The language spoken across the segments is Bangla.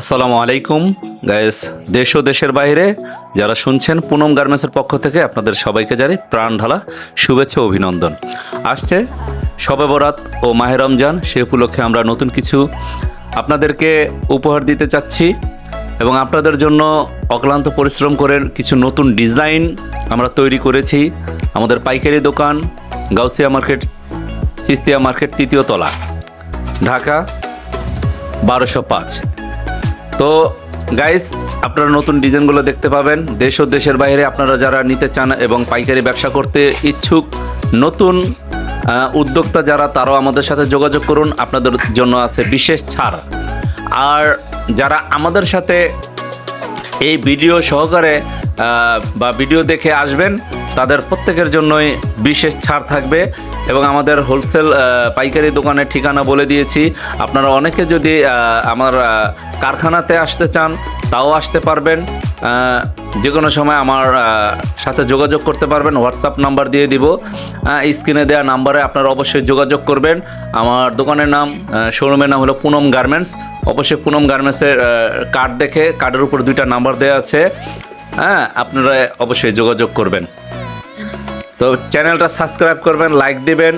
আসসালামু আলাইকুম গাইস দেশ ও দেশের বাইরে যারা শুনছেন পুনম গার্মেন্টসের পক্ষ থেকে আপনাদের সবাইকে জানি প্রাণ ঢালা শুভেচ্ছা অভিনন্দন। আসছে শবে বরাত ও মাহে রমজান, সে উপলক্ষে আমরা নতুন কিছু আপনাদেরকে উপহার দিতে চাচ্ছি এবং আপনাদের জন্য অক্লান্ত পরিশ্রম করে কিছু নতুন ডিজাইন আমরা তৈরি করেছি। আমাদের পাইকারি দোকান, গাউসিয়া মার্কেট, চিস্তিয়া মার্কেট, তৃতীয় তলা, ঢাকা। বারোশো পাঁচ। তো গাইস আপনারা নতুন ডিজাইনগুলো দেখতে পাবেন। দেশ ও দেশের বাইরে আপনারা যারা নিতে চান এবং পাইকারি ব্যবসা করতে ইচ্ছুক, নতুন উদ্যোক্তা যারা, তারাও আমাদের সাথে যোগাযোগ করুন। আপনাদের জন্য আছে বিশেষ ছাড়। আর যারা আমাদের সাথে এই ভিডিও সহকারে বা ভিডিও দেখে আসবেন তাদের প্রত্যেকের জন্যই বিশেষ ছাড় থাকবে এবং আমাদের হোলসেল পাইকারি দোকানের ঠিকানা বলে দিয়েছি। আপনারা অনেকে যদি আমার কারখানাতে আসতে চান, তাও আসতে পারবেন। যে কোনো সময় আমার সাথে যোগাযোগ করতে পারবেন। হোয়াটসঅ্যাপ নাম্বার দিয়ে দিব। স্ক্রিনে দেওয়া নাম্বারে আপনারা অবশ্যই যোগাযোগ করবেন। আমার দোকানের নাম শোরুমের নাম হলো পুনম গার্মেন্টস। অবশ্যই পুনম গার্মেন্টসের কার্ড দেখে কার্ডের উপর দুইটা নাম্বার দেওয়া আছে। হ্যাঁ আপনারা অবশ্যই যোগাযোগ করবেন। তো চ্যানেলটা সাবস্ক্রাইব করবেন লাইক দিবেন,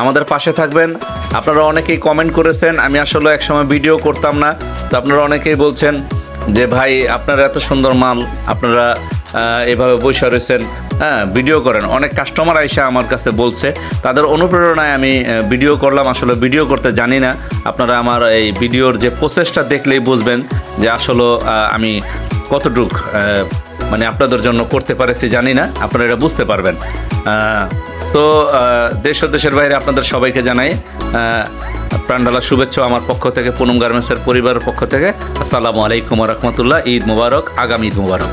আমাদের পাশে থাকবেন। আপনারা অনেকেই কমেন্ট করেছেন, আমি আসলে একসময় ভিডিও করতাম না। তো আপনারা অনেকেই বলছেন যে, ভাই, আপনারা এত সুন্দর মাল, আপনারা এভাবে বসে রয়েছেন। হ্যাঁ ভিডিও করেন। অনেক কাস্টমার আইসা আমার কাছে বলছে, তাদের অনুপ্রেরণায় আমি ভিডিও করলাম। আসলে ভিডিও করতে জানি না। আপনারা আমার এই ভিডিওর যে প্রসেসটা দেখলেই বুঝবেন যে, আসলে আমি কতটুক মানে আপনাদের জন্য করতে পারেছি, জানি না, আপনারা এটা বুঝতে পারবেন। তো দেশ ও দেশের বাইরে আপনাদের সবাইকে জানাই প্রাণডালা শুভেচ্ছা আমার পক্ষ থেকে, পুনম গার্মেন্টসের পরিবারের পক্ষ থেকে। আসসালামু আলাইকুম রহমতুল্লাহ, ঈদ মুবারক, আগামী ঈদ মুবারক।